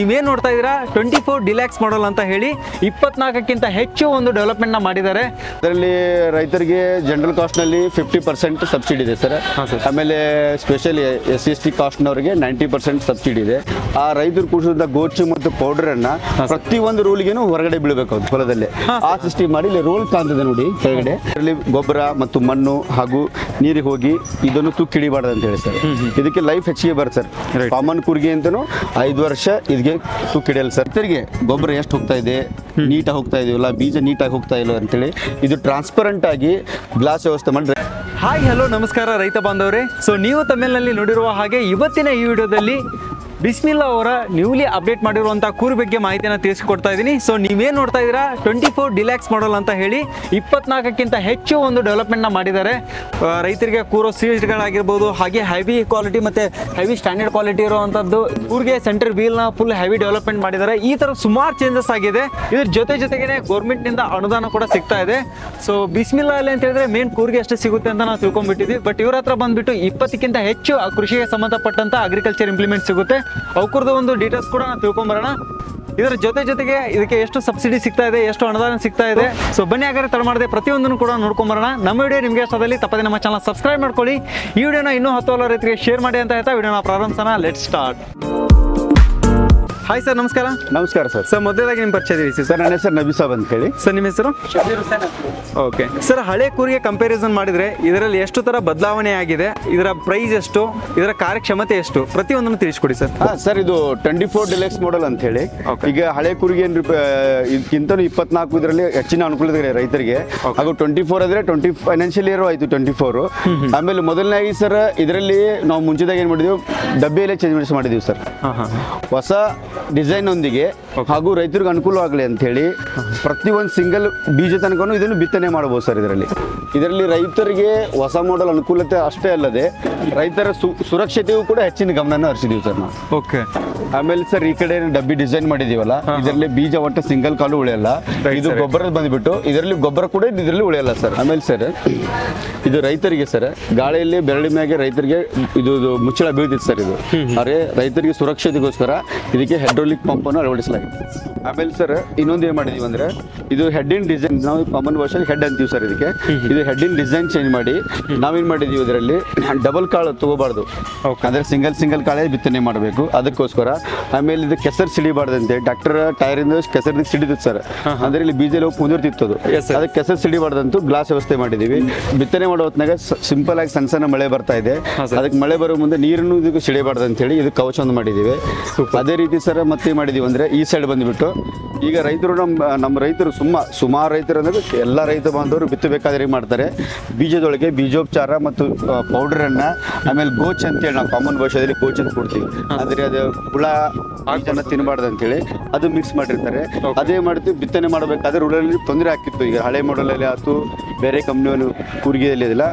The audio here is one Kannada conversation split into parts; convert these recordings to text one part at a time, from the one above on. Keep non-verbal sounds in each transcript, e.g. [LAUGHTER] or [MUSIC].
ನೀವೇನ್ ನೋಡ್ತಾ ಇದ್ದೀರಾ? ಟ್ವೆಂಟಿ ಫೋರ್ ಡಿಲ್ಯಾಕ್ಸ್ ಮಾಡಲ್ ಅಂತ ಹೇಳಿ ಇಪ್ಪತ್ನಾಲ್ಕಕ್ಕಿಂತ ಹೆಚ್ಚು ಒಂದು ಡೆವಲಪ್ಮೆಂಟ್ನ ಮಾಡಿದ್ದಾರೆ. ಅದರಲ್ಲಿ ರೈತರಿಗೆ ಜನರಲ್ ಕಾಸ್ಟ್ನಲ್ಲಿ ಫಿಫ್ಟಿ ಪರ್ಸೆಂಟ್ ಸಬ್ಸಿಡಿ ಇದೆ ಸರ್. ಆಮೇಲೆ specially S C S T ಕಾಸ್ಟ್ನವರಿಗೆ ninety percent subsidy ಇದೆ. ಆ ರೈತರು ಕುಡಿಸಿದ ಗೋಚು ಮತ್ತು ಪೌಡರ್ ಅನ್ನ ಪ್ರತಿಯೊಂದು ರೂಲ್ಗೇನು ಹೊರಗಡೆ ಬೀಳಬೇಕು ಹೊಲದಲ್ಲಿ. ಆ ಸಿಸ್ಟಮ್ ಮಾಡಿ ಇಲ್ಲಿ ರೋಲ್ ಕಾಣ್ತದೆ ನೋಡಿ ಕೆಳಗಡೆ. ಅದರಲ್ಲಿ ಗೊಬ್ಬರ ಮತ್ತು ಮಣ್ಣು ಹಾಗೂ ನೀರಿಗೆ ಹೋಗಿ ಇದನ್ನು ತುಕ್ಕಿ ಹಿಡಿಬಾರ್ದು ಅಂತ ಹೇಳಿ ಸರ್. ಇದಕ್ಕೆ ಲೈಫ್ ಹೆಚ್ಚಿಗೆ ಬರುತ್ತೆ ಸರ್. ಕಾಮನ್ ಕೂರ್ಗಿ ಅಂತಲೂ ಐದು ವರ್ಷ ಇದಕ್ಕೆ ತುಕ್ಕು ಹಿಡಿಯಲ್ಲ ಸರ್. ರೈತರಿಗೆ ಗೊಬ್ಬರ ಎಷ್ಟು ಹೋಗ್ತಾ ಇದೆ? ನೀಟಾಗಿ ಹೋಗ್ತಾ ಇದೆಯಲ್ಲ? ಬೀಜ ನೀಟಾಗಿ ಹೋಗ್ತಾ ಇಲ್ಲ ಅಂತೇಳಿ ಇದು ಟ್ರಾನ್ಸ್ಪರೆಂಟ್ ಆಗಿ ಗ್ಲಾಸ್ ವ್ಯವಸ್ಥೆ ಮಾಡಿದ್ರೆ ಹಾಯ್ ಹಲೋ ನಮಸ್ಕಾರ ರೈತ ಬಾಂಧವರೇ. ಸೊ ನೀವು ತಮಿಳಿನಲ್ಲಿ ನೋಡಿರುವ ಹಾಗೆ ಇವತ್ತಿನ ಈ ವಿಡಿಯೋದಲ್ಲಿ ಬಿಸ್ಮಿಲ್ಲಾ ಅವರ ನ್ಯೂಲಿ ಅಪ್ಡೇಟ್ ಮಾಡಿರುವಂಥ ಕೂರ್ ಬಗ್ಗೆ ಮಾಹಿತಿಯನ್ನು ತಿಳಿಸಿಕೊಡ್ತಾ ಇದ್ದೀನಿ. ಸೊ ನೀವೇನು ನೋಡ್ತಾ ಇದ್ದೀರಾ? ಟ್ವೆಂಟಿ ಫೋರ್ ಡಿಲ್ಯಾಕ್ಸ್ ಮಾಡಲ್ ಅಂತ ಹೇಳಿ ಇಪ್ಪತ್ನಾಲ್ಕಕ್ಕಿಂತ ಹೆಚ್ಚು ಒಂದು ಡೆವಲಪ್ಮೆಂಟ್ನ ಮಾಡಿದ್ದಾರೆ. ರೈತರಿಗೆ ಕೂರೋ ಸೀಟ್ಗಳಾಗಿರ್ಬೋದು ಹಾಗೆ ಹೆವಿ ಕ್ವಾಲಿಟಿ ಮತ್ತು ಹೆವಿ ಸ್ಟ್ಯಾಂಡರ್ಡ್ ಕ್ವಾಲಿಟಿ ಇರುವಂಥದ್ದು ಕೂರ್ಗೆ ಸೆಂಟರ್ ವೀಲ್ನ ಫುಲ್ ಹೆವಿ ಡೆವಲಪ್ಮೆಂಟ್ ಮಾಡಿದ್ದಾರೆ. ಈ ಥರ ಸುಮಾರು ಚೇಂಜಸ್ ಆಗಿದೆ. ಇದ್ರ ಜೊತೆ ಜೊತೆಗೇನೆ ಗೌರ್ಮೆಂಟ್ನಿಂದ ಅನುದಾನ ಕೂಡ ಸಿಗ್ತಾ ಇದೆ. ಸೊ ಬಿಸ್ಮಿಲ್ಲಾ ಅಂತ ಹೇಳಿದ್ರೆ ಮೇನ್ ಕೂರ್ಗೆ ಅಷ್ಟೇ ಸಿಗುತ್ತೆ ಅಂತ ನಾವು ತಿಳ್ಕೊಂಡ್ಬಿಟ್ಟಿದ್ವಿ. ಬಟ್ ಇವ್ರ ಹತ್ರ ಬಂದ್ಬಿಟ್ಟು ಇಪ್ಪತ್ತಕ್ಕಿಂತ ಹೆಚ್ಚು ಕೃಷಿಗೆ ಸಂಬಂಧಪಟ್ಟಂತ ಅಗ್ರಿಕಲ್ಚರ್ ಇಂಪ್ಲಿಮೆಂಟ್ ಸಿಗುತ್ತೆ. ಅವಕುರ್ದು ಒಂದು ಡೀಟೇಲ್ಸ್ ಕೂಡ ನಾವು ತಿಳ್ಕೊಂಬರೋಣ. ಇದರ ಜೊತೆ ಜೊತೆಗೆ ಇದಕ್ಕೆ ಎಷ್ಟು ಸಬ್ಸಿಡಿ ಸಿಗ್ತಾ ಇದೆ, ಎಷ್ಟು ಅನುದಾನ ಸಿಗ್ತಾ ಇದೆ. ಸೊ ಬನ್ನಿ ಹಾಗಾದ್ರೆ ತಡ ಮಾಡದೆ ಪ್ರತಿಯೊಂದನ್ನು ಕೂಡ ನೋಡ್ಕೊಂಬರೋಣ. ನಮ್ಮ ವಿಡಿಯೋ ನಿಮಗೆ ಇಷ್ಟದಲ್ಲಿ ತಪ್ಪದೆ ನಮ್ಮ ಚಾನಲ್ ಸಬ್ಸ್ಕ್ರೈಬ್ ಮಾಡ್ಕೊಳ್ಳಿ. ಈ ವಿಡಿಯೋನ ಇನ್ನೂ ಹತ್ತು ಹಲವು ರೈತರಿಗೆ ಶೇರ್ ಮಾಡಿ ಅಂತ ಹೇಳ್ತಾ ವಿಡಿಯೋನ ಪ್ರಾರಂಭಿಸೋಣ. ಲೆಟ್ ಸ್ಟಾರ್ಟ್ ಹಾಯ್ ಸರ್ ನಮಸ್ಕಾರ. ನಮಸ್ಕಾರ ಸರ್ ಸರ್ ಮೊದಲಾಗಿ ನಿಮ್ಮ ಪರಿಚಯ ತಿಳಿಸಿ ಸರ್ ನನ್ನ ಹೆಸರು ನಬಿ ಸಾಬ್ ಅಂತ ಹೇಳಿ. ಸರ್ ನಿಮ್ಮ ಹೆಸರು? ಓಕೆ ಸರ್ ಹಳೆ ಕೂರಿಗೆ ಕಂಪ್ಯಾರಿಸನ್ ಮಾಡಿದ್ರೆ ಇದರಲ್ಲಿ ಎಷ್ಟು ತರ ಬದಲಾವಣೆ ಆಗಿದೆ ಇದರ ಪ್ರೈಸ್ ಎಷ್ಟು ಇದರ ಕಾರ್ಯಕ್ಷಮತೆ ಎಷ್ಟು? ಪ್ರತಿಯೊಂದನ್ನು ತಿಳಿಸ್ಕೊಡಿ ಸರ್ ಹಾಂ ಸರ್ ಇದು ಟ್ವೆಂಟಿ ಫೋರ್ ಡಿಲೆಕ್ಸ್ ಮಾಡೆಲ್ ಅಂತ ಹೇಳಿ. ಈಗ ಹಳೆ ಕೂರಿಗೆ ಏನ್ ಇದಕ್ಕಿಂತ ಇಪ್ಪತ್ನಾಲ್ಕು ಇದರಲ್ಲಿ ಹೆಚ್ಚಿನ ಅನುಕೂಲ ಇದೆ ರೈತರಿಗೆ. ಹಾಗೂ ಟ್ವೆಂಟಿ ಫೋರ್ ಆದ್ರೆ ಟ್ವೆಂಟಿ ಫೈನಾನ್ಷಿಯಲ್ ಇಯರ್ ಆಯ್ತು ಟ್ವೆಂಟಿ ಫೋರ್ ಆಮೇಲೆ ಮೊದಲನೇ ಸರ್ ಇದರಲ್ಲಿ ನಾವು ಮುಂಚಿದಾಗ ಏನು ಮಾಡಿದ್ವಿ? ಡಬ್ಬಿಯಲ್ಲೇ ಚೇಂಜ್ ಮಾಡಿದೀವಿ ಸರ್ ಹಾಂ ಹಾಂ. ಹೊಸ ಡಿಸೈನ್ ಒಂದಿಗೆ ಹಾಗೂ ರೈತರಿಗೆ ಅನುಕೂಲವಾಗಲಿ ಅಂತ ಹೇಳಿ ಒಂದು ಸಿಂಗಲ್ ಬೀಜ ತನಕನು ಇದನ್ನು ಬಿತ್ತನೆ ಮಾಡಬಹುದು ಸರ್ ಇದರಲ್ಲಿ. ಇದರಲ್ಲಿ ರೈತರಿಗೆ ಹೊಸ ಮಾಡೆಲ್ ಅನುಕೂಲತೆ ಅಷ್ಟೇ ಅಲ್ಲದೆ ರೈತರ ಸುರಕ್ಷತೆಯೂ ಕೂಡ ಹೆಚ್ಚಿನ ಗಮನ ಹರಿಸಿದೀವಿ ಸರ್ ನಾವು. ಓಕೆ ಆಮೇಲೆ ಸರ್ ಈ ಕಡೆ ಡಬ್ಬಿ ಡಿಸೈನ್ ಮಾಡಿದೀವಲ್ಲ ಇದರಲ್ಲಿ ಬೀಜ ಒಟ್ಟು ಸಿಂಗಲ್ ಕಾಲು ಉಳಿಯಲ್ಲ. ಇದು ಗೊಬ್ಬರ ಬಂದ್ಬಿಟ್ಟು ಇದರಲ್ಲಿ ಗೊಬ್ಬರ ಕೂಡ ಇದರಲ್ಲಿ ಉಳಿಯಲ್ಲ ಸರ್. ಆಮೇಲೆ ಸರ್ ಇದು ರೈತರಿಗೆ ಸರ್ ಗಾಳಿಯಲ್ಲಿ ಬೆರಳಿ ಮ್ಯಾಗೆ ರೈತರಿಗೆ ಇದು ಮುಚ್ಚಳ ಬೀಳ್ತಿತ್ತು ಸರ್ ಇದು. ಅರೆ ರೈತರಿಗೆ ಸುರಕ್ಷತೆಗೋಸ್ಕರ ಇದಕ್ಕೆ ಹೈಡ್ರೋಲಿಕ್ ಪಂಪ್ ಅನ್ನು ಅಳವಡಿಸಲಾಗಿದೆ. ಆಮೇಲೆ ಸರ್ ಇನ್ನೊಂದು ಏನ್ ಮಾಡಿದೀವಿ ಅಂದ್ರೆ ಇದು ಹೆಡ್ ಇನ್ ಡಿಸೈನ್ ನಾವು ಕಾಮನ್ ವರ್ಷನ್ ಹೆಡ್ ಅಂತೀವಿ ಸರ್ ಇದಕ್ಕೆ. ಇದು ಹೆಡ್ ಇನ್ ಡಿಸೈನ್ ಚೇಂಜ್ ಮಾಡಿ ನಾವೇನ್ ಮಾಡಿದೀವಿ ಇದರಲ್ಲಿ ಡಬಲ್ ಕಾಳು ತಗೋಬಾರ್ದು. ಅಂದ್ರೆ ಸಿಂಗಲ್ ಸಿಂಗಲ್ ಕಾಳೆ ಬಿತ್ತನೆ ಮಾಡಬೇಕು. ಅದಕ್ಕೋಸ್ಕರ ಆಮೇಲೆ ಇದು ಕೆಸರು ಸಿಡಿಬಾರ್ದಂತೆ. ಡಾಕ್ಟರ್ ಟೈರ್ ಇಂದ ಕೆಸರು ಸಿಡಿದಿತ್ತು ಸರ್ ಅಂದ್ರೆ ಇಲ್ಲಿ ಬೀಜ ಹೋಗಿ ಕುಂದಿರ್ತಿತ್ತು ಅದು. ಅದಕ್ಕೆ ಕೆಸರು ಸಿಡಿಬಾರ್ದಂತೂ ಗ್ಲಾಸ್ ವ್ಯವಸ್ಥೆ ಮಾಡಿದೀವಿ. ಬಿತ್ತನೆ ಮಾಡೋ ಹೊತ್ನಾಗ ಸಿಂಪಲ್ ಆಗಿ ಸಣ್ಣ ಸಣ್ಣ ಮಳೆ ಬರ್ತಾ ಇದೆ. ಅದಕ್ಕೆ ಮಳೆ ಬರೋ ಮುಂದೆ ನೀರನ್ನು ಇದಕ್ಕೆ ಸಿಡಿಬಾರ್ದು ಅಂತ ಹೇಳಿ ಇದು ಕವಚ ಒಂದು ಮಾಡಿದೀವಿ ಅದೇ ರೀತಿ ಸರ್ ಮತ್ತೆ ಮಾಡಿದೀವಿ ಅಂದ್ರೆ ಈ ಸೈಡ್ ಬಂದ್ಬಿಟ್ಟು ಈಗ ರೈತರು ನಮ್ಮ ನಮ್ಮ ರೈತರು ಸುಮ್ಮ ಸುಮಾರು ರೈತರು ಅಂದರೆ ಎಲ್ಲ ರೈತ ಬಾಂಧವರು ಬಿತ್ತಬೇಕಾದ್ರೆ ಏನ್ ಮಾಡ್ತಾರೆ? ಬೀಜದೊಳಗೆ ಬೀಜೋಪಚಾರ ಮತ್ತು ಪೌಡರ್ ಅನ್ನ ಆಮೇಲೆ ಗೋಚ್ ಅಂತೇಳಿ ನಾವು ಕಾಮನ್ ಭಾಷೆಯಲ್ಲಿ ಗೋಚ್ ಅಂತ ಕೊಡ್ತೀವಿ. ಆದರೆ ಅದು ಹುಳ ಬೀಜನ ತಿನ್ನಬಾರ್ದು ಅಂತೇಳಿ. ಅದು ಮಿಕ್ಸ್ ಮಾಡಿರ್ತಾರೆ. ಅದೇ ಮಾಡ್ತೀವಿ ಬಿತ್ತನೆ ಮಾಡಬೇಕಾದ್ರೆ ರೂಢಲ್ಲಿ ತೊಂದರೆ ಆಗ್ತಿತ್ತು ಈಗ ಹಳೆ ಮಾಡಲಲ್ಲಿ ಆಯ್ತು ಬೇರೆ ಕಂಪ್ನಿಯವನು ಕೂರ್ಗಿಯಲ್ಲಿ ಇದೆಲ್ಲ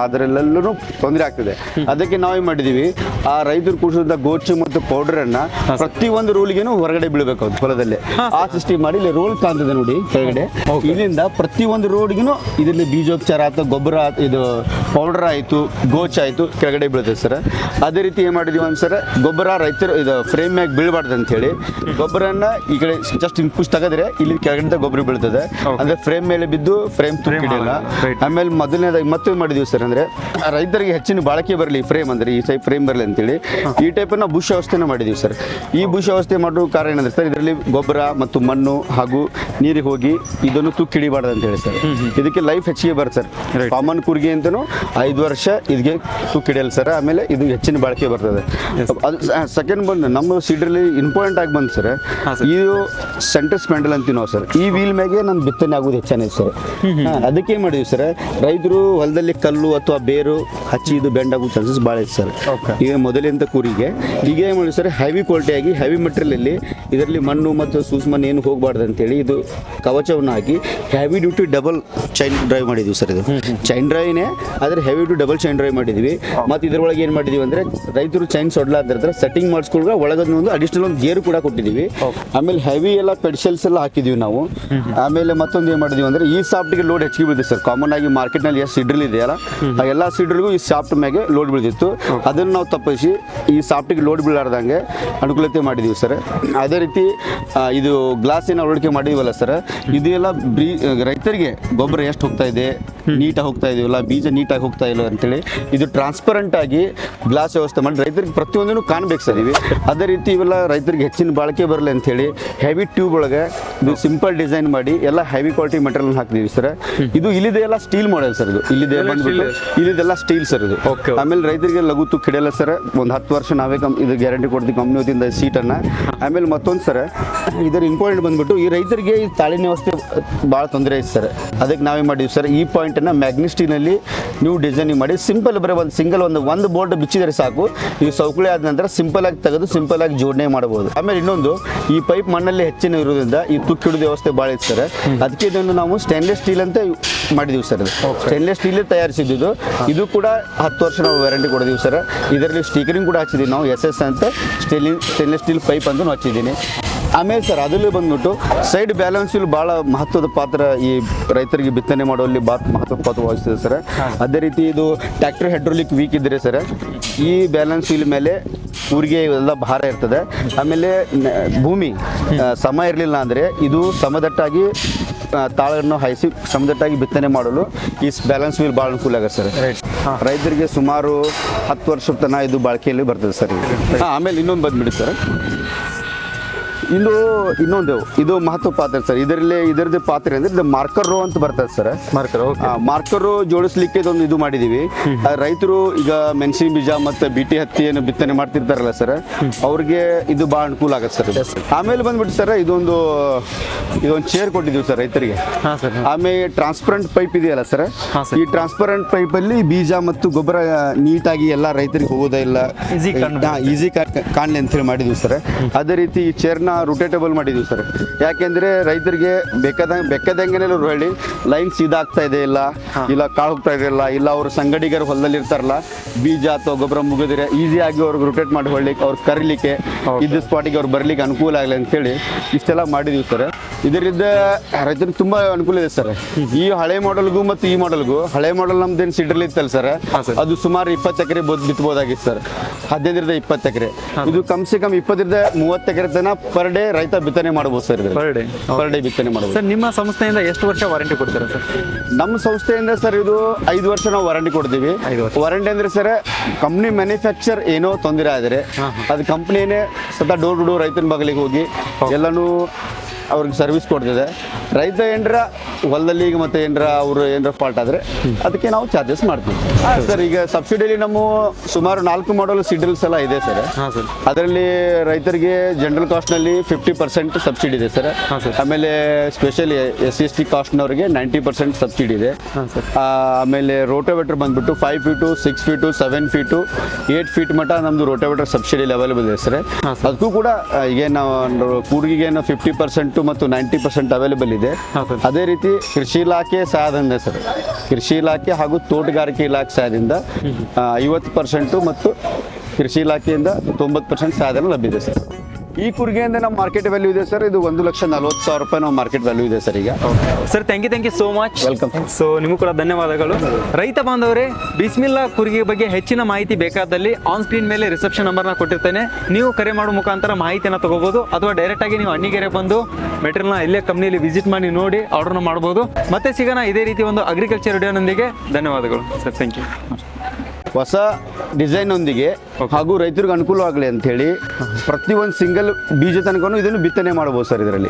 ಅದರಲ್ಲೆಲ್ಲೂ ತೊಂದರೆ ಆಗ್ತದೆ. ಅದಕ್ಕೆ ನಾವೇ ಮಾಡಿದ್ದೀವಿ ಆ ರೈತರು ಕುಡಿಸಿದ ಗೋಚು ಮತ್ತು ಪೌಡರ್ ಅನ್ನ ಪ್ರತಿಯೊಂದು ರೂಲ್ಗೇನು ಹೊರಗಡೆ ಬೀಳಬೇಕು ಅದು ಹೊಲದಲ್ಲಿ. ಆ ಸಿಸ್ಟಮ್ ಮಾಡಿ ಇಲ್ಲಿ ರೋಲ್ ಕಾಣ್ತದೆ ನೋಡಿ ಕೆಳಗಡೆ. ಇಲ್ಲಿಂದ ಪ್ರತಿಯೊಂದು ರೋಡ್ಗೂ ಇದರಲ್ಲಿ ಬೀಜೋಪಚಾರ ಆಯ್ತು ಗೊಬ್ಬರ ಇದು ಪೌಡರ್ ಆಯಿತು ಗೋಚ್ ಆಯಿತು ಕೆಳಗಡೆ ಬೀಳುತ್ತೆ ಸರ್. ಅದೇ ರೀತಿ ಏನ್ ಮಾಡಿದೀವಿ ಅಂತ ಸರ್ ಗೊಬ್ಬರ ರೈತರು ಇದು ಫ್ರೇಮ್ ಮ್ಯಾಗ ಬೀಳಬಾರ್ದು ಅಂತ ಹೇಳಿ ಗೊಬ್ಬರನ್ನ ಈ ಕಡೆ ಜಸ್ಟ್ ಹಿಂಗ್ ಪುಷ್ ತಗದ್ರೆ ಇಲ್ಲಿ ಕೆಳಗಡೆ ಗೊಬ್ಬರ ಬೀಳ್ತದೆ. ಅಂದ್ರೆ ಫ್ರೇಮ್ ಮೇಲೆ ಬಿದ್ದು ಫ್ರೇಮ್ ತುಂಬಿಡಲ್ಲ. ಆಮೇಲೆ ಮೊದಲನೇದಾಗಿ ಮತ್ತೆ ಮಾಡಿದೀವಿ ಸರ್ ಅಂದ್ರೆ ರೈತರಿಗೆ ಹೆಚ್ಚಿನ ಬಾಳಕೆ ಬರಲಿ ಫ್ರೇಮ್ ಅಂದ್ರೆ ಈ ಟೈಪ್ ಫ್ರೇಮ್ ಬರಲಿ ಅಂತೇಳಿ ಈ ಟೈಪ್ ನಾವು ಬುಷ್ ವ್ಯವಸ್ಥೆನ ಮಾಡಿದೀವಿ ಸರ್ ಈ ಬುಷ್ ವ್ಯವಸ್ಥೆ ಮಾಡೋ ಕಾರಣ ಏನಂದ್ರೆ ಸರ್ ಇದರಲ್ಲಿ ಗೊಬ್ಬರ ಮತ್ತು ಮಣ್ಣು ಹಾಗೂ ನೀರಿಗೆ ಹೋಗಿ ಇದನ್ನು ತುಕ್ಕಿ ಹಿಡಿಬಾರ್ದು ಅಂತ ಹೇಳಿ ಸರ್ ಇದಕ್ಕೆ ಲೈಫ್ ಹೆಚ್ಚಿಗೆ ಬರುತ್ತೆ ಸರ್ ಕಾಮನ್ ಕುರ್ಗಿ ಅಂತನೂ ಐದು ವರ್ಷ ಇದಕ್ಕೆ ತುಕ್ಕಿ ಹಿಡಿಯಲ್ಲ ಸರ್ ಆಮೇಲೆ ಇದು ಹೆಚ್ಚಿನ ಬಾಳಿಕೆ ಬರ್ತದೆ. ಅದು ಸೆಕೆಂಡ್ ಬಂದು ನಮ್ಮ ಸೀಡ್ರಲ್ಲಿ ಇಂಪಾರ್ಟೆಂಟ್ ಆಗಿ ಬಂದು ಸರ್ ಇದು ಸೆಂಟರ್ ಸ್ಪ್ಯಾಂಡಲ್ ಅಂತೀವಿ ನಾವು ಸರ್. ಈ ವೀಲ್ ಮ್ಯಾಗೆ ನಾನು ಬಿತ್ತನೆ ಆಗೋದು ಹೆಚ್ಚಾನೆ ಸರ್. ಅದಕ್ಕೆ ಏನ್ ಮಾಡಿದ್ವಿ ಸರ್ ರೈತರು ಹೊಲದಲ್ಲಿ ಕಲ್ಲು ಅಥವಾ ಬೇರು ಹಚ್ಚಿ ಇದು ಬೆಂಡ್ ಆಗೋ ಚಾನ್ಸಸ್ ಭಾಳ ಇದೆ ಸರ್. ಈಗ ಮೊದಲಿಂದ ಕೂರಿಗೆ ಈಗ ಏನು ಮಾಡಿದ್ವಿ ಸರ್ ಹೆವಿ ಕ್ವಾಲಿಟಿ ಆಗಿ ಹೆವಿ ಮೆಟೀರಿಯಲ್ ಅಲ್ಲಿ ಇದರಲ್ಲಿ ಮಣ್ಣು ಮತ್ತು ಸೂಸ್ಮನ್ ಏನು ಹೋಗಬಾರ್ದು ಅಂತೇಳಿ ಇದು ಕವಚವನ್ನು ಹಾಕಿ heavy duty double chain drive ಮಾಡಿದ್ವಿ ಸರ್ ಇದು. ಚೈನ್ ಡ್ರೈವ್ನೇ ಆದರೆ heavy two double chain drive ಮಾಡಿದ್ವಿ. ಮತ್ತು ಇದರೊಳಗೆ ಏನು ಮಾಡಿದೀವಿ ಅಂದ್ರೆ ರೈತರು ಚೈನ್ ಸೊಡ್ಲಾದ್ರ ಸೆಟ್ಟಿಂಗ್ ಮಾಡಿಸ್ಕೊಳ್ಳುವ ಒಳಗೊಂದು ಒಂದು ಅಡಿಷನಲ್ ಒಂದು ಗೇರ್ ಕೂಡ ಕೊಟ್ಟಿದ್ದೀವಿ. ಆಮೇಲೆ ಹೆವಿ ಎಲ್ಲ ಪೆಡಿಷಲ್ಸ್ ಎಲ್ಲ ಹಾಕಿದೀವಿ ನಾವು. ಆಮೇಲೆ ಮತ್ತೊಂದು ಏನು ಮಾಡಿದೀವಿ ಅಂದ್ರೆ ಈ ಸಾಫ್ಟ್ಗೆ ಲೋಡ್ ಹೆಚ್ಚಿಗೆ ಬೀಳುತ್ತೆ ಸರ್ ಕಾಮನ್ ಆಗಿ ಮಾರ್ಕೆಟ್ನಲ್ಲಿ ಎಷ್ಟು ಸಿಡ್ರಲ್ ಇದೆಯಲ್ಲ ಆ ಎಲ್ಲ ಸಿಡ್ರಿಗೂ ಈ ಸಾಫ್ಟ್ ಮ್ಯಾಗೆ ಲೋಡ್ ಬೀಳ್ತಿತ್ತು. ಅದನ್ನು ನಾವು ತಪ್ಪಿಸಿ ಈ ಸಾಫ್ಟಿಗೆ ಲೋಡ್ ಬೀಳಾರ್ದಂಗೆ ಅನುಕೂಲತೆ ಮಾಡಿದೀವಿ ಸರ್ ಅದೇ ರೀತಿ ಇದು ಗ್ಲಾಸ್ ಏನು ಅಳವಡಿಕೆ ಮಾಡಿದೀವಲ್ಲ ಸರ್ ಇದು ಎಲ್ಲ ಬ್ರೀ, ರೈತರಿಗೆ ಗೊಬ್ಬರ ಎಷ್ಟು ಹೋಗ್ತಾ ಇದೆ [LAUGHS] ನೀಟಾಗಿ ಹೋಗ್ತಾ ಇದೀವಲ್ಲ ಬೀಜ ನೀಟಾಗಿ ಹೋಗ್ತಾ ಇಲ್ಲ ಅಂತೇಳಿ. ಇದು ಟ್ರಾನ್ಸ್ಪರೆಂಟ್ ಆಗಿ ಗ್ಲಾಸ್ ವ್ಯವಸ್ಥೆ ಮಾಡಿ ರೈತರಿಗೆ ಪ್ರತಿಯೊಂದನ್ನು ಕಾಣ್ಬೇಕು ಸರ್ ಇವೆ. ಅದೇ ರೀತಿ ಇವೆಲ್ಲ ರೈತರಿಗೆ ಹೆಚ್ಚಿನ ಬಾಳಿಕೆ ಬರಲಿ ಅಂತೇಳಿ ಹೆವಿ ಟ್ಯೂಬ್ ಒಳಗೆ ಇದು ಸಿಂಪಲ್ ಡಿಸೈನ್ ಮಾಡಿ ಎಲ್ಲ ಹೆವಿ ಕ್ವಾಲಿಟಿ ಮೆಟೀರಿಯಲ್ ಹಾಕ್ತೀವಿ ಸರ್. ಇದು ಇಲ್ಲಿದೆ ಎಲ್ಲ ಸ್ಟೀಲ್ ಮಾಡೆಲ್ ಸರ್ ಇದು. ಇಲ್ಲಿದೆ ಬಂದ್ಬಿಟ್ಟು ಇಲ್ಲಿದೆಲ್ಲ ಸ್ಟೀಲ್ ಸರ್ ಇದು. ಓಕೆ ಆಮೇಲೆ ರೈತರಿಗೆ ಲಘು ತುಕ್ಕಿಡಲ್ಲ ಸರ್. ಒಂದು ಹತ್ತು ವರ್ಷ ನಾವೇ ಕಂ ಇದು ಗ್ಯಾರಂಟಿ ಕೊಡ್ತೀವಿ ಕಂಪ್ನಿ ವತಿಯಿಂದ ಸೀಟನ್ನು ಆಮೇಲೆ ಮತ್ತೊಂದು ಸರ್ ಇದರ ಇಂಪಾರ್ಟೆಂಟ್ ಬಂದ್ಬಿಟ್ಟು ಈ ರೈತರಿಗೆ ಈ ತಾಳಿನ ವ್ಯವಸ್ಥೆ ಭಾಳ ತೊಂದರೆ ಐತೆ ಸರ್. ಅದಕ್ಕೆ ನಾವೇ ಮಾಡಿದ್ವಿ ಸರ್. ಈ ಪಾಯಿಂಟನ್ನು ಮ್ಯಾಗ್ನಿಸ್ಟಿನಲ್ಲಿ ನೀವು ಡಿಸೈನಿಂಗ್ ಮಾಡಿ ಸಿಂಪಲ್ ಬರೀ ಒಂದು ಸಿಂಗಲ್ ಒಂದು ಒಂದು ಬೋರ್ಡ್ ಬಿಚ್ಚಿದರೆ ಸಾಕು. ಈ ಸೌಕಳಿ ಆದ ನಂತರ ಸಿಂಪಲ್ ಆಗಿ ತೆಗೆದು ಸಿಂಪಲ್ ಆಗಿ ಜೋಡಣೆ ಮಾಡಬಹುದು. ಆಮೇಲೆ ಇನ್ನೊಂದು ಈ ಪೈಪ್ ಮಣ್ಣಲ್ಲಿ ಹೆಚ್ಚಿನ ಇರೋದ್ರಿಂದ ಈ ತುಕ್ಕು ಹಿಡಿದ ವ್ಯವಸ್ಥೆ ಭಾಳ ಐತೆ ಸರ್. ಅದಕ್ಕೆ ಇದನ್ನು ನಾವು ಸ್ಟೇನ್ಲೆಸ್ ಸ್ಟೀಲ್ ಅಂತ ಮಾಡಿದೀವಿ ಸರ್. ಸ್ಟೇನ್ಲೆಸ್ ಸ್ಟೀಲ್ ತಯಾರಿಸಿದ್ದು ಇದು ಕೂಡ ಹತ್ತು ವರ್ಷ ನಾವು ವ್ಯಾರಂಟಿ ಕೊಡಿದೀವಿ ಸರ್. ಇದರಲ್ಲಿ ಸ್ಟಿಕರಿಂಗ್ ಕೂಡ ಹಚ್ಚಿದ್ದೀವಿ ನಾವು ಎಸ್ ಎಸ್ ಅಂತ ಸ್ಟೇಲಿನ್ ಸ್ಟೇನ್ಲೆಸ್ ಸ್ಟೀಲ್ ಪೈಪ್ ಅಂತ ಹಚ್ಚಿದ್ದೀನಿ. ಆಮೇಲೆ ಸರ್ ಅದರಲ್ಲಿ ಬಂದ್ಬಿಟ್ಟು ಸೈಡ್ ಬ್ಯಾಲೆನ್ಸ್ ಇಲ್ಲಿ ಭಾಳ ಮಹತ್ವದ ಪಾತ್ರ ಈ ರೈತರಿಗೆ ಬಿತ್ತನೆ ಮಾಡುವಲ್ಲಿ ಭಾಳ ಮಹತ್ವದ ಪಾತ್ರ ವಹಿಸ್ತದೆ ಸರ್. ಅದೇ ರೀತಿ ಇದು ಟ್ರ್ಯಾಕ್ಟರ್ ಹೈಡ್ರೋಲಿಕ್ ವೀಕ್ ಇದ್ದರೆ ಸರ್ ಈ ಬ್ಯಾಲೆನ್ಸ್ ವೀಲ್ ಮೇಲೆ ಊರಿಗೆ ಇವೆಲ್ಲ ಭಾರ ಇರ್ತದೆ. ಆಮೇಲೆ ಭೂಮಿ ಸಮ ಇರಲಿಲ್ಲ ಅಂದರೆ ಇದು ಸಮದಟ್ಟಾಗಿ ತಾಳನ್ನು ಹಾಯಿಸಿ ಸಮದಟ್ಟಾಗಿ ಬಿತ್ತನೆ ಮಾಡಲು ಈ ಬ್ಯಾಲೆನ್ಸ್ ವೀಲ್ ಭಾಳ ಅನುಕೂಲ ಆಗುತ್ತೆ ಸರ್. ರೈತರಿಗೆ ಸುಮಾರು ಹತ್ತು ವರ್ಷದ ತನಕ ಇದು ಬಳಕೆಯಲ್ಲಿ ಬರ್ತದೆ ಸರ್. ಆಮೇಲೆ ಇನ್ನೊಂದು ಬಂದ್ಬಿಡಿ ಸರ್. ಇನ್ನು ಇನ್ನೊಂದು ಇದು ಮಹತ್ವ ಪಾತ್ರ ಸರ್. ಇದರಲ್ಲಿ ಇದರದ್ದು ಪಾತ್ರ ಅಂದ್ರೆ ಇದು ಮಾರ್ಕರ್ ರೋ ಅಂತ ಬರ್ತದೆ ಸರ್. ಮಾರ್ಕರ್ ಮಾರ್ಕರ್ ರೋ ಜೋಡಿಸ್ಲಿಕ್ಕೆ ಇದೊಂದು ಇದು ಮಾಡಿದೀವಿ. ರೈತರು ಈಗ ಮೆಣಸಿನ ಬೀಜ ಮತ್ತೆ ಬಿಟಿ ಹತ್ತಿ ಏನು ಬಿತ್ತನೆ ಮಾಡ್ತಿರ್ತಾರಲ್ಲ ಸರ್ ಅವ್ರಿಗೆ ಇದು ಬಹಳ ಅನುಕೂಲ ಆಗತ್ತೆ ಸರ್. ಆಮೇಲೆ ಬಂದ್ಬಿಟ್ಟು ಸರ್ ಇದೊಂದು ಇದೊಂದು ಚೇರ್ ಕೊಟ್ಟಿದ್ದೀವಿ ಸರ್ ರೈತರಿಗೆ. ಆಮೇಲೆ ಟ್ರಾನ್ಸ್ಪರೆಂಟ್ ಪೈಪ್ ಇದೆಯಲ್ಲ ಸರ್ ಈ ಟ್ರಾನ್ಸ್ಪರೆಂಟ್ ಪೈಪ್ ಅಲ್ಲಿ ಬೀಜ ಮತ್ತು ಗೊಬ್ಬರ ನೀಟಾಗಿ ಎಲ್ಲ ರೈತರಿಗೆ ಹೋಗೋದೇ ಇಲ್ಲ. ಈಸಿ ಕಾಣಲಿ ಅಂತ ಹೇಳಿ ಮಾಡಿದ್ವಿ ಸರ್. ಅದೇ ರೀತಿ ಈ ಚೇರ್ನ ರೊಟೇಟಬಲ್ ಮಾಡಿದ್ದೀವಿ ಸರ್. ಯಾಕೆಂದರೆ ರೈತರಿಗೆ ಬೆಕ್ಕದ ಬೆಕ್ಕದಂಗೆ ಹೇಳಿ ಲೈನ್ ಸೀದಾ ಆಗ್ತಾ ಇದೆ ಇಲ್ಲ ಇಲ್ಲ ಕಾಳು ಹೋಗ್ತಾ ಇದೆ ಇಲ್ಲ ಅವ್ರ ಸಂಗಡಿಗರು ಹೊಲದಲ್ಲಿ ಇರ್ತಾರಲ್ಲ ಬೀಜ ಅಥವಾ ಗೊಬ್ಬರ ಮುಗಿದ್ರೆ ಈಸಿಯಾಗಿ ಅವ್ರಿಗೆ ರೊಟೇಟ್ ಮಾಡಿ ಹೊಳ್ಳಿಕ್ಕೆ ಅವ್ರು ಕರಿಲಿಕ್ಕೆ ಇದ್ದ ಸ್ಪಾಟಿಗೆ ಅವ್ರು ಬರಲಿಕ್ಕೆ ಅನುಕೂಲ ಆಗಲಿ ಅಂತೇಳಿ ಇಷ್ಟೆಲ್ಲ ಮಾಡಿದೀವಿ ಸರ್. ಇದರಿಂದ ರೈತರಿಗೆ ತುಂಬಾ ಅನುಕೂಲ ಇದೆ ಸರ್. ಈ ಹಳೆ ಮಾಡೆಲ್ಗೂ ಮತ್ತು ಈ ಮಾಡೆಲ್ಗೂ ಹಳೆ ಮಾಡೆಲ್ ನಮ್ದೇನು ಸಿಡ್ರಲ್ ಇತ್ತಲ್ಲ ಸರ್ ಅದು ಸುಮಾರು ಇಪ್ಪತ್ತು ಎಕರೆ ಬಿತ್ಬೋದಾಗಿತ್ತು ಸರ್. ಹದಿನೈದರಿಂದ ಇಪ್ಪತ್ತು ಎಕರೆ. ಇದು ಕಮ್ ಸೆ ಕಮ್ ಇಪ್ಪತ್ತರಿಂದ ಮೂವತ್ತು ಎಕರೆ ತನಕ ಪರ್ ಡೇ ರೈತ ಬಿತ್ತನೆ ಮಾಡಬಹುದು sir per day per day ಬಿತ್ತನೆ ಮಾಡಬಹುದು. ಸರ್ ನಿಮ್ಮ ಸಂಸ್ಥೆಯಿಂದ ಎಷ್ಟು ವರ್ಷ ವಾರಂಟಿ ಕೊಡ್ತೀರಾ ಸರ್? ನಮ್ಮ ಸಂಸ್ಥೆಯಿಂದ ಸರ್ ಇದು ಐದು ವರ್ಷ ನಾವು ವಾರಂಟಿ ಕೊಡ್ತೀವಿ. ವಾರಂಟಿ ಅಂದ್ರೆ ಸರ್ ಕಂಪ್ನಿ ಮ್ಯಾನುಫ್ಯಾಕ್ಚರ್ ಏನೋ ತೊಂದರೆ ಆದರೆ ಅದು ಕಂಪ್ನಿನೇ ಸದಾ ಡೋರ್ ಟು ಡೋರ್ ರೈತನ ಬಗಲಿಗೆ ಹೋಗಿ ಎಲ್ಲನೂ ಅವ್ರಿಗೆ ಸರ್ವಿಸ್ ಕೊಡ್ತಿದೆ. ರೈತ ಏನರ ಹೊಲದಲ್ಲಿ ಈಗ ಮತ್ತೆ ಏನರ ಅವರು ಏನರ ಫಾಲ್ಟ್ ಆದರೆ ಅದಕ್ಕೆ ನಾವು ಚಾರ್ಜಸ್ ಮಾಡ್ತೀವಿ. ಸರ್ ಈಗ ಸಬ್ಸಿಡಿಲಿ ನಮ್ಮ ಸುಮಾರು ನಾಲ್ಕು ಮಾಡಲ್ ಸಿಡಲ್ಸ್ ಎಲ್ಲ ಇದೆ ಸರ್. ಅದರಲ್ಲಿ ರೈತರಿಗೆ ಜನರಲ್ ಕಾಸ್ಟ್ನಲ್ಲಿ ಫಿಫ್ಟಿ ಪರ್ಸೆಂಟ್ ಸಬ್ಸಿಡಿ ಇದೆ ಸರ್. ಆಮೇಲೆ ಸ್ಪೆಷಲ್ ಎಸ್ ಎಸ್ ಟಿ ಕಾಸ್ಟ್ನವರಿಗೆ ನೈಂಟಿ ಪರ್ಸೆಂಟ್ ಸಬ್ಸಿಡಿ ಇದೆ ಆಮೇಲೆ ರೋಟೋವೇಟರ್ ಬಂದ್ಬಿಟ್ಟು five feet six feet seven feet eight feet ಮಟ್ಟ ನಮ್ಮದು ರೋಟೋವೇಟರ್ ಸಬ್ಸಿಡಿಲಿ ಅವೈಲೇಬಲ್ ಇದೆ ಸರ್. ಅದಕ್ಕೂ ಕೂಡ ಈಗ ನಾವು ಕೂರ್ಗಿಗೆ ಫಿಫ್ಟಿ ಪರ್ಸೆಂಟು ಮತ್ತು ನೈಂಟಿ ಪರ್ಸೆಂಟ್ ಅವೈಲೇಬಲ್ ಇದೆ. ಅದೇ ರೀತಿ ಕೃಷಿ ಇಲಾಖೆ ಸಹಾಯದಿಂದ ಸರ್. ಕೃಷಿ ಇಲಾಖೆ ಹಾಗೂ ತೋಟಗಾರಿಕೆ ಇಲಾಖೆ ಸಹಾಯದಿಂದ ಐವತ್ತು ಪರ್ಸೆಂಟು ಮತ್ತು ಕೃಷಿ ಇಲಾಖೆಯಿಂದ ತೊಂಬತ್ತು ಪರ್ಸೆಂಟ್ ಸಹಾಯಧನ ಲಭ್ಯ ಇದೆ ಸರ್. ಈ ಕುರಿಗೆಯಿಂದ ನಮ್ಮ ಮಾರ್ಕೆಟ್ ವ್ಯಾಲ್ಯೂ ಇದೆ ಸರ್ ಇದು ಒಂದು ಲಕ್ಷ ನಲ್ವತ್ತು ಸಾವಿರ ರೂಪಾಯಿ ನಾವು ಮಾರ್ಕೆಟ್ ವ್ಯಾಲ್ಯೂ ಇದೆ ಸರ್ ಈಗ. Sir thank you thank you so much welcome so ನಿಮಗೂ ಕೂಡ ಧನ್ಯವಾದಗಳು. ರೈತ ಬಾಂಧವರೇ ಬಿಸ್ಮಿಲ್ಲಾ ಕುರಿಗೆ ಬಗ್ಗೆ ಹೆಚ್ಚಿನ ಮಾಹಿತಿ ಬೇಕಾದಲ್ಲಿ ಆನ್ ಸ್ಕ್ರೀನ್ ಮೇಲೆ ರಿಸೆಪ್ಷನ್ ನಂಬರ್ನ ಕೊಟ್ಟಿರ್ತೇನೆ. ನೀವು ಕರೆ ಮಾಡುವ ಮುಖಾಂತರ ಮಾಹಿತಿಯನ್ನು ತಗೋಬಹುದು ಅಥವಾ ಡೈರೆಕ್ಟ್ ಆಗಿ ನೀವು ಅಣ್ಣಿಗೆರೆ ಬಂದು ಮೆಟೀರಿಯಲ್ನ ಇಲ್ಲೇ ಕಂಪ್ನಿಯಲ್ಲಿ ವಿಸಿಟ್ ಮಾಡಿ ನೋಡಿ ಆರ್ಡರ್ನ ಮಾಡ್ಬೋದು. ಮತ್ತೆ ಸಿಗೋಣ ಇದೇ ರೀತಿ ಒಂದು ಅಗ್ರಿಕಲ್ಚರ್ ವಿಡಿಯೋನೊಂದಿಗೆ ಧನ್ಯವಾದಗಳು ಸರ್ ಥ್ಯಾಂಕ್ ಯು ಹೊಸ ಡಿಸೈನ್ ಒಂದಿಗೆ ಹಾಗೂ ರೈತರಿಗೆ ಅನುಕೂಲವಾಗಲಿ ಅಂತ ಹೇಳಿ ಪ್ರತಿಯೊಂದು ಸಿಂಗಲ್ ಬೀಜ ತನಕನು ಇದನ್ನು ಬಿತ್ತನೆ ಮಾಡಬಹುದು ಸರ್ ಇದರಲ್ಲಿ.